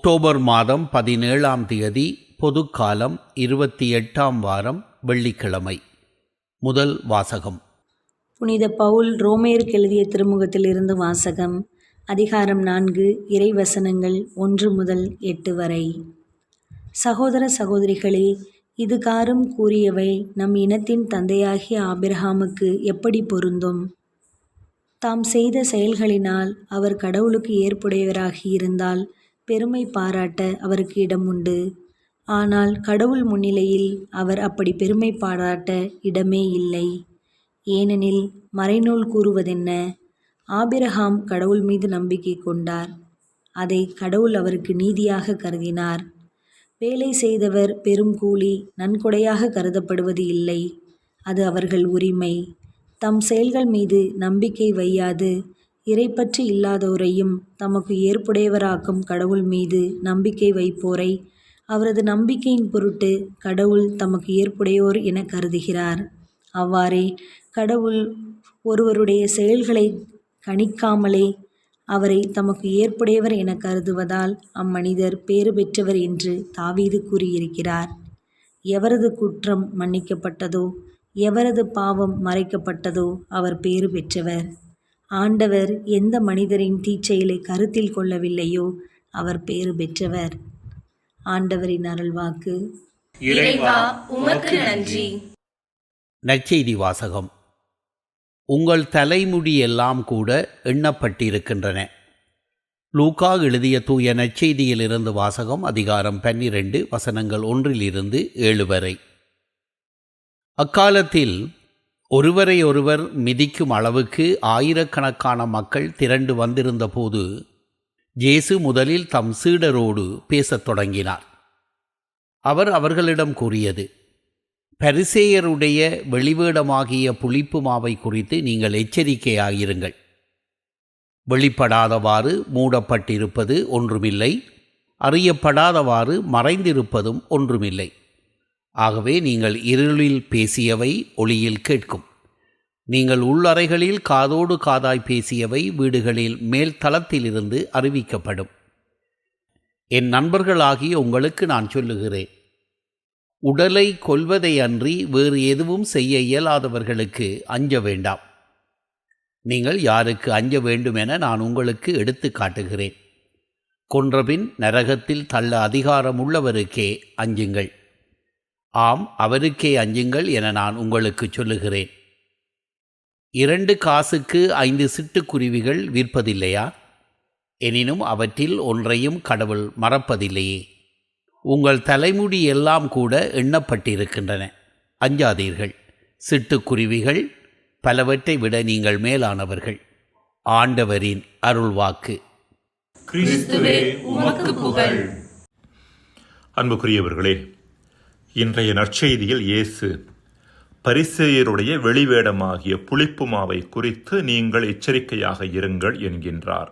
October மாதம் பதினேழாம் தேதி பொதுக்காலம் இருபத்தி எட்டாம் வாரம் வெள்ளிக்கிழமை. முதல் வாசகம். புனித பவுல் ரோமேருக்கு எழுதிய திருமுகத்திலிருந்து வாசகம் அதிகாரம் நான்கு இறைவசனங்கள் ஒன்று முதல் எட்டு வரை. சகோதர சகோதரிகளே இதுகாரும் கூறியவை நம் இனத்தின் தந்தையாகிய ஆபிரஹாமுக்கு எப்படி பொருந்தும்? தாம் செய்த செயல்களினால் அவர் கடவுளுக்கு ஏற்புடையவராகி இருந்தால் பெருமை பாராட்ட அவருக்கு இடம் உண்டு. ஆனால் கடவுள் முன்னிலையில் அவர் அப்படி பெருமை பாராட்ட இடமே இல்லை. ஏனெனில் மறைநூல் கூறுவதென்ன? ஆபிரகாம் கடவுள் மீது நம்பிக்கை கொண்டார். அதை கடவுள் அவருக்கு நீதியாக கருதினார். வேலை செய்தவர் பெரும் கூலி நன்கொடையாக கருதப்படுவது இல்லை. அது அவர்கள் உரிமை. தம் செயல்கள் மீது நம்பிக்கை வையாது. இறைப்பற்று இல்லாதோரையும் தமக்கு ஏற்புடையவராக்கும் கடவுள் மீது நம்பிக்கை வைப்போரை. அவரது நம்பிக்கையின் பொருட்டு கடவுள் தமக்கு ஏற்புடையோர் என கருதுகிறார். அவ்வாறே கடவுள் ஒருவருடைய செயல்களை கணிக்காமலே அவரை தமக்கு ஏற்புடையவர் என கருதுவதால் அம்மனிதர் பேறு பெற்றவர் என்று தாவீது கூறியிருக்கிறார். எவரது குற்றம் மன்னிக்கப்பட்டதோ எவரது பாவம் மறைக்கப்பட்டதோ அவர் பேறு பெற்றவர். ஆண்டவர் எந்த மனிதரின் தீச்செயலை கருத்தில் கொள்ளவில்லையோ அவர் பேறு பெற்றவர். ஆண்டவரின் அருள்வாக்கு. இறைவா உமக்கு நன்றி. நற்செய்தி வாசகம். உங்கள் தலைமுடி எல்லாம் கூட எண்ணப்பட்டிருக்கின்றன. லூக்கா எழுதிய தூய நற்செய்தியிலிருந்து வாசகம் அதிகாரம் பன்னிரண்டு வசனங்கள் ஒன்றிலிருந்து ஏழு வரை. அக்காலத்தில் ஒருவரை ஒருவர் மிதிக்கும் அளவுக்கு ஆயிரக்கணக்கான மக்கள் திரண்டு வந்திருந்தபோது ஜேசு முதலில் தம் சீடரோடு பேசத் தொடங்கினார். அவர் அவர்களிடம் கூறியது பரிசேயருடைய வெளிவேடமாகிய புளிப்பு மாவை குறித்து நீங்கள் எச்சரிக்கையாயிருங்கள். வெளிப்படாதவாறு மூடப்பட்டிருப்பது ஒன்றுமில்லை அறியப்படாதவாறு மறைந்திருப்பதும் ஒன்றுமில்லை. ஆகவே நீங்கள் இருளில் பேசியவை ஒளியில் கேட்கும். நீங்கள் உள்ளறைகளில் காதோடு காதாய் பேசியவை வீடுகளில் மேல் தளத்திலிருந்து அறிவிக்கப்படும். என் நண்பர்களாகிய உங்களுக்கு நான் சொல்லுகிறேன். உடலை கொல்வதை அன்றி வேறு எதுவும் செய்ய இயலாதவர்களுக்கு அஞ்ச வேண்டாம். நீங்கள் யாருக்கு அஞ்ச வேண்டும் என நான் உங்களுக்கு எடுத்து காட்டுகிறேன். கொன்றபின் நரகத்தில் தள்ள அதிகாரம் உள்ளவருக்கே அஞ்சுங்கள். ஆம் அவருக்கே அஞ்சுங்கள் என நான் உங்களுக்கு சொல்லுகிறேன். இரண்டு காசுக்கு ஐந்து சிட்டுக்குருவிகள் விற்பதில்லையா? எனினும் அவற்றில் ஒன்றையும் கடவுள் மறப்பதில்லையே. உங்கள் தலைமுடி எல்லாம் கூட எண்ணப்பட்டிருக்கின்றன. அஞ்சாதீர்கள். சிட்டுக்குருவிகள் பலவற்றை விட நீங்கள் மேலானவர்கள். ஆண்டவரின் அருள்வாக்கு. கிறிஸ்துவே உமக்கு புகழ். அன்புக்குரியவர்களே இன்றைய நற்செய்தியில் இயேசு பரிசேயருடைய வெளிவேடமாகிய புளிப்பு மாவை குறித்து நீங்கள் எச்சரிக்கையாக இருங்கள் என்கின்றார்.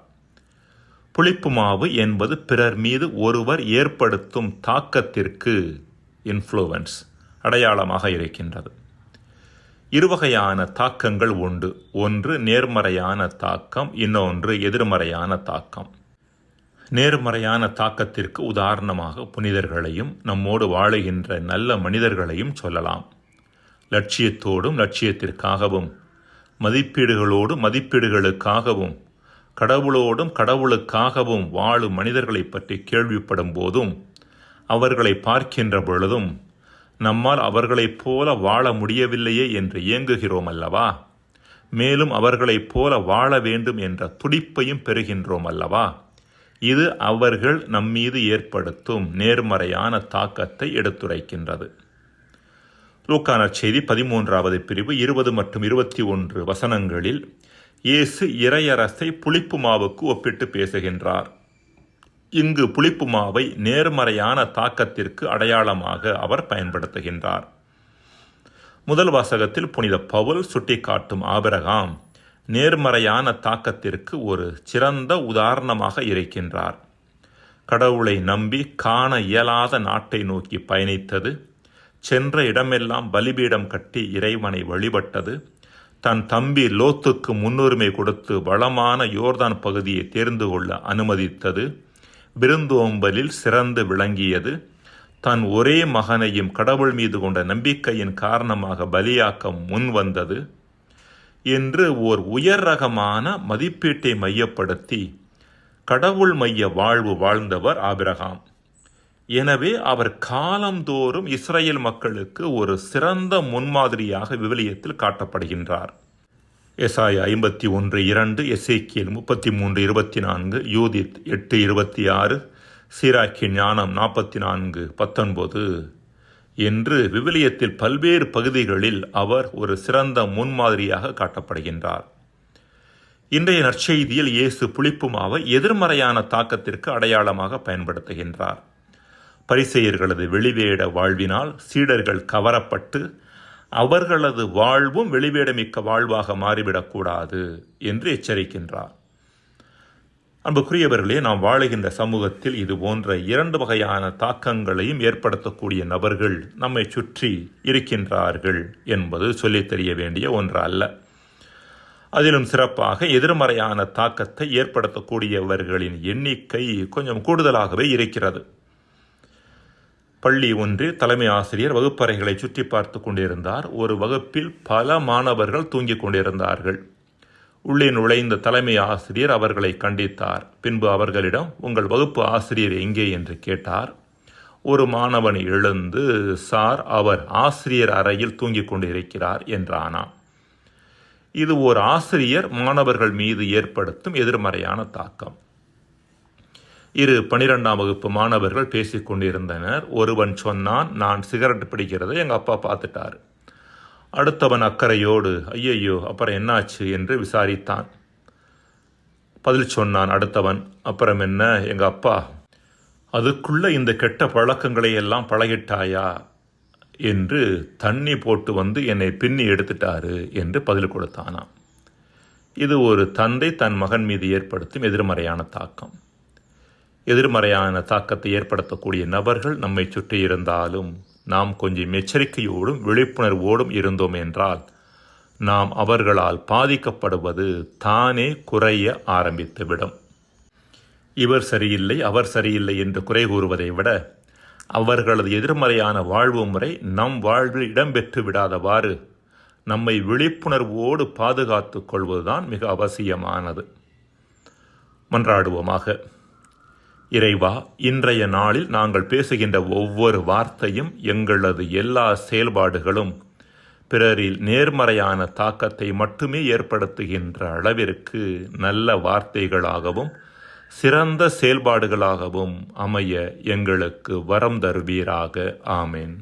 புளிப்பு மாவு என்பது பிறர் மீது ஒருவர் ஏற்படுத்தும் தாக்கத்திற்கு இன்ஃப்ளூவன்ஸ் அடையாளமாக இருக்கின்றது. இருவகையான தாக்கங்கள் உண்டு. ஒன்று நேர்மறையான தாக்கம் இன்னொன்று எதிர்மறையான தாக்கம். நேர்மறையான தாக்கத்திற்கு உதாரணமாக புனிதர்களையும் நம்மோடு வாழுகின்ற நல்ல மனிதர்களையும் சொல்லலாம். லட்சியத்தோடும் லட்சியத்திற்காகவும் மதிப்பீடுகளோடு மதிப்பீடுகளுக்காகவும் கடவுளோடும் கடவுளுக்காகவும் வாழும் மனிதர்களை பற்றி கேள்விப்படும் போதும் அவர்களை பார்க்கின்ற பொழுதும் நம்மால் அவர்களைப் போல வாழ முடியவில்லையே என்று இயங்குகிறோம் அல்லவா மேலும் அவர்களைப் போல வாழ வேண்டும் என்ற துடிப்பையும் பெறுகின்றோம் அல்லவா இது அவர்கள் நம்மீது ஏற்படுத்தும் நேர்மறையான தாக்கத்தை எடுத்துரைக்கின்றது. லூக்கான செய்தி பதிமூன்றாவது பிரிவு இருபது மற்றும் இருபத்தி ஒன்று வசனங்களில் இயேசு இறையரசை புளிப்பு மாவுக்கு ஒப்பிட்டு பேசுகின்றார். இங்கு புளிப்பு மாவை நேர்மறையான தாக்கத்திற்கு அடையாளமாக அவர் பயன்படுத்துகின்றார். முதல் வாசகத்தில் புனித பவுல் சுட்டிக்காட்டும் ஆபிரகாம் நேர்மறையான தாக்கத்திற்கு ஒரு சிறந்த உதாரணமாக இருக்கின்றார். கடவுளை நம்பி காண இயலாத நாட்டை நோக்கி பயணித்தது. சென்ற இடமெல்லாம் பலிபீடம் கட்டி இறைவனை வழிபட்டது. தன் தம்பி லோத்துக்கு முன்னுரிமை கொடுத்து வளமான யோர்தான் பகுதியை தேர்ந்து கொள்ள அனுமதித்தது. விருந்தோம்பலில் சிறந்து விளங்கியது. தன் ஒரே மகனையும் கடவுள் மீது கொண்ட நம்பிக்கையின் காரணமாக பலியாக்க முன் வந்தது என்று ஓர் உயர் ரகமான மதிப்பீட்டை மையப்படுத்தி கடவுள் மைய வாழ்வு வாழ்ந்தவர் ஆபிரகாம். எனவே அவர் காலந்தோறும் இஸ்ரேல் மக்களுக்கு ஒரு சிறந்த முன்மாதிரியாக விவிலியத்தில் காட்டப்படுகின்றார். எசாய் ஐம்பத்தி ஒன்று இரண்டு எசேக்கியல் முப்பத்தி மூன்று இருபத்தி நான்கு யூதித் எட்டு இருபத்தி ஆறு சீராக்கி ஞானம் நாற்பத்தி நான்கு பத்தொன்பது என்று விவிலியத்தில் பல்வேறு பகுதிகளில் அவர் ஒரு சிறந்த முன்மாதிரியாக காட்டப்படுகின்றார். இன்றைய நற்செய்தியில் இயேசு புளிப்புமாவை எதிர்மறையான தாக்கத்திற்கு அடையாளமாக பயன்படுத்துகின்றார். பரிசெயர்களது வெளிவேட வாழ்வினால் சீடர்கள் கவரப்பட்டு அவர்களது வாழ்வும் வெளிவேடமிக்க வாழ்வாக மாறிவிடக்கூடாது என்று எச்சரிக்கின்றார். அன்புக்குரியவர்களே நாம் வாழுகின்ற சமூகத்தில் இது போன்ற இரண்டு வகையான தாக்கங்களையும் ஏற்படுத்தக்கூடிய நபர்கள் நம்மை சுற்றி இருக்கின்றார்கள் என்பது சொல்லித் தெரிய வேண்டிய ஒன்று அல்ல. அதிலும் சிறப்பாக எதிர்மறையான தாக்கத்தை ஏற்படுத்தக்கூடியவர்களின் எண்ணிக்கை கொஞ்சம் கூடுதலாகவே இருக்கிறது. பள்ளி ஒன்றில் தலைமை ஆசிரியர் வகுப்பறைகளை சுற்றி பார்த்து கொண்டிருந்தார். ஒரு வகுப்பில் பல மாணவர்கள் தூங்கிக் கொண்டிருந்தார்கள். உள்ளே நுழைந்த தலைமை ஆசிரியர் அவர்களை கண்டித்தார். பின்பு அவர்களிடம் உங்கள் வகுப்பு ஆசிரியர் எங்கே? என்று கேட்டார். ஒரு மாணவன் எழுந்து சார் அவர் ஆசிரியர் அறையில் தூங்கிக் கொண்டிருக்கிறார் என்றானாம். இது ஒரு ஆசிரியர் மாணவர்கள் மீது ஏற்படுத்தும் எதிர்மறையான தாக்கம். இரு பனிரெண்டாம் வகுப்பு மாணவர்கள் பேசிக்கொண்டிருந்தனர் ஒருவன் சொன்னான் நான் சிகரெட் பிடிக்கிறதை எங்கள் அப்பா பார்த்துட்டார். அடுத்தவன் அக்கறையோடு ஐயையோ அப்புறம் என்னாச்சு? என்று விசாரித்தான். பதில் சொன்னான் அடுத்தவன் அப்புறம் என்ன எங்கள் அப்பா அதுக்குள்ள இந்த கெட்ட பழக்கங்களை எல்லாம் பழகிட்டாயா? என்று தண்ணி போட்டு வந்து என்னை பின்னி எடுத்துட்டாரு என்று பதில் கொடுத்தானாம். இது ஒரு தந்தை தன் மகன் மீது ஏற்படுத்தும் எதிர்மறையான தாக்கம். எதிர்மறையான தாக்கத்தை ஏற்படுத்தக்கூடிய நபர்கள் நம்மை சுற்றி இருந்தாலும் நாம் கொஞ்சம் எச்சரிக்கையோடும் விழிப்புணர்வோடும் இருந்தோம் என்றால் நாம் அவர்களால் பாதிக்கப்படுவது தானே குறைய ஆரம்பித்துவிடும். இவர் சரியில்லை அவர் சரியில்லை என்று குறை கூறுவதை விட அவர்களது எதிர்மறையான வாழ்வு முறை நம் வாழ்வில் இடம்பெற்று விடாதவாறு நம்மை விழிப்புணர்வோடு பாதுகாத்துக் கொள்வதுதான் மிக அவசியமானது. மன்றாடுவோமாக. இறைவா இன்றைய நாளில் நாங்கள் பேசுகின்ற ஒவ்வொரு வார்த்தையும் எங்களது எல்லா செயல்பாடுகளும் பிறரில் நேர்மறையான தாக்கத்தை மட்டுமே ஏற்படுத்துகின்ற அளவிற்கு நல்ல வார்த்தைகளாகவும் சிறந்த செயல்பாடுகளாகவும் அமைய எங்களுக்கு வரம் தருவீராக. ஆமேன்.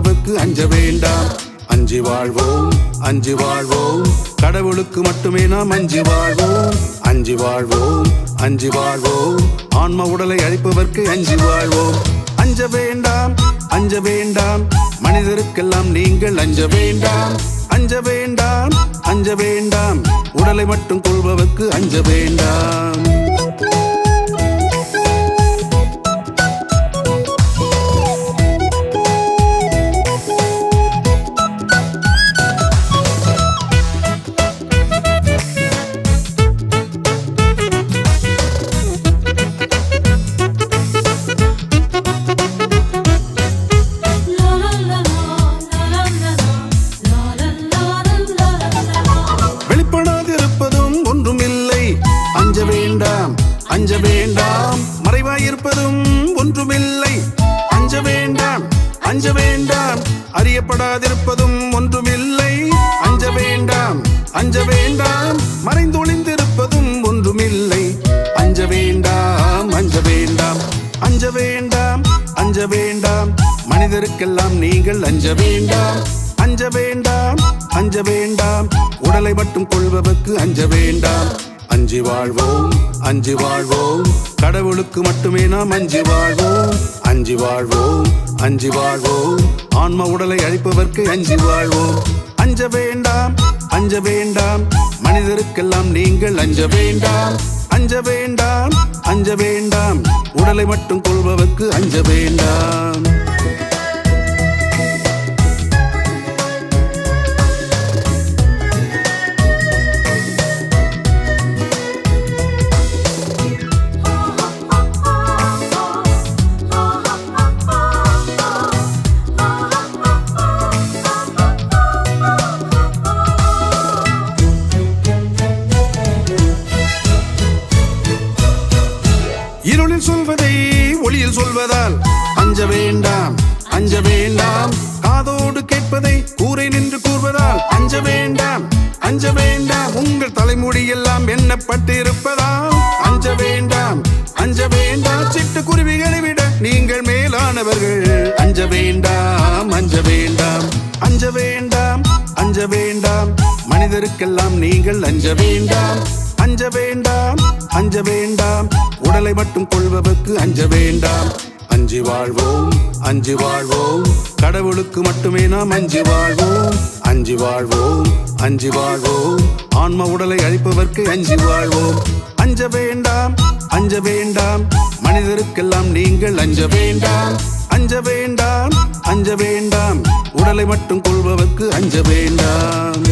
மட்டும் அஞ்ச வேண்டாம். அஞ்சு வாழ்வோம் அஞ்சு வாழ்வோம். கடவுளுக்கு மட்டுமே நாம் அஞ்சு வாழ்வோம். அஞ்சு வாழ்வோம் அஞ்சு வாழ்வோம். ஆன்ம உடலை அழிப்பவர்க்கு அஞ்சு வாழ்வோம். அஞ்ச வேண்டாம் அஞ்ச வேண்டாம். மனிதருக்கெல்லாம் நீங்கள் அஞ்ச வேண்டாம். அஞ்ச வேண்டாம் அஞ்ச வேண்டாம். உடலை மட்டும் கொள்பவர்க்கு அஞ்ச வேண்டாம். அஞ்ச வேண்டாம் அறியப்படாதிருப்பதும் ஒன்றுமில்லை அஞ்ச வேண்டாம் அஞ்ச வேண்டாம் மறைந்தொழிந்திருப்பதும் ஒன்றுமில்லை அஞ்ச வேண்டாம் அஞ்ச வேண்டாம் அஞ்ச வேண்டாம் அஞ்ச வேண்டாம் மனிதருக்கெல்லாம் நீங்கள் அஞ்ச வேண்டாம் அஞ்ச வேண்டாம் அஞ்ச வேண்டாம் உடலை மட்டும் கொள்பவர்க்கு அஞ்ச வேண்டாம் அஞ்சு வாழ்வோம் அஞ்சு வாழ்வோம் கடவுளுக்கு மட்டுமே நாம் அஞ்சு வாழ்வோம் அஞ்சி வாழ்வோம் அஞ்சி வாழ்வோம். ஆன்ம உடலை அழிப்பவர்க்கு அஞ்சி வாழ்வோம். அஞ்ச வேண்டாம் அஞ்ச வேண்டாம். மனிதருக்கெல்லாம் நீங்கள் அஞ்ச வேண்டாம். அஞ்ச வேண்டாம் அஞ்ச வேண்டாம். உடலை மட்டும் கொள்பவர்க்கு அஞ்ச வேண்டாம். மேலானவர்கள் அஞ்ச வேண்டாம் அஞ்ச வேண்டாம் அஞ்ச வேண்டாம் அஞ்ச வேண்டாம். மனிதருக்கெல்லாம் நீங்கள் அஞ்ச வேண்டாம் அஞ்ச வேண்டாம் அஞ்ச வேண்டாம். உடலை மட்டும் கொள்பவர்க்கு அஞ்ச வேண்டாம். அஞ்சு வாழ்வோம் அஞ்சு வாழ்வோம். கடவுளுக்கு மட்டுமே நாம் அஞ்சு வாழ்வோம். அஞ்சு வாழ்வோம் அஞ்சு வாழ்வோம். ஆன்ம உடலை அழிப்பவர்க்கு அஞ்சு வாழ்வோம். அஞ்ச வேண்டாம் அஞ்ச வேண்டாம். மனிதருக்கெல்லாம் நீங்கள் அஞ்ச வேண்டாம். அஞ்ச வேண்டாம் அஞ்ச வேண்டாம். உடலை மட்டும் கொள்பவர்க்கு அஞ்ச வேண்டாம்.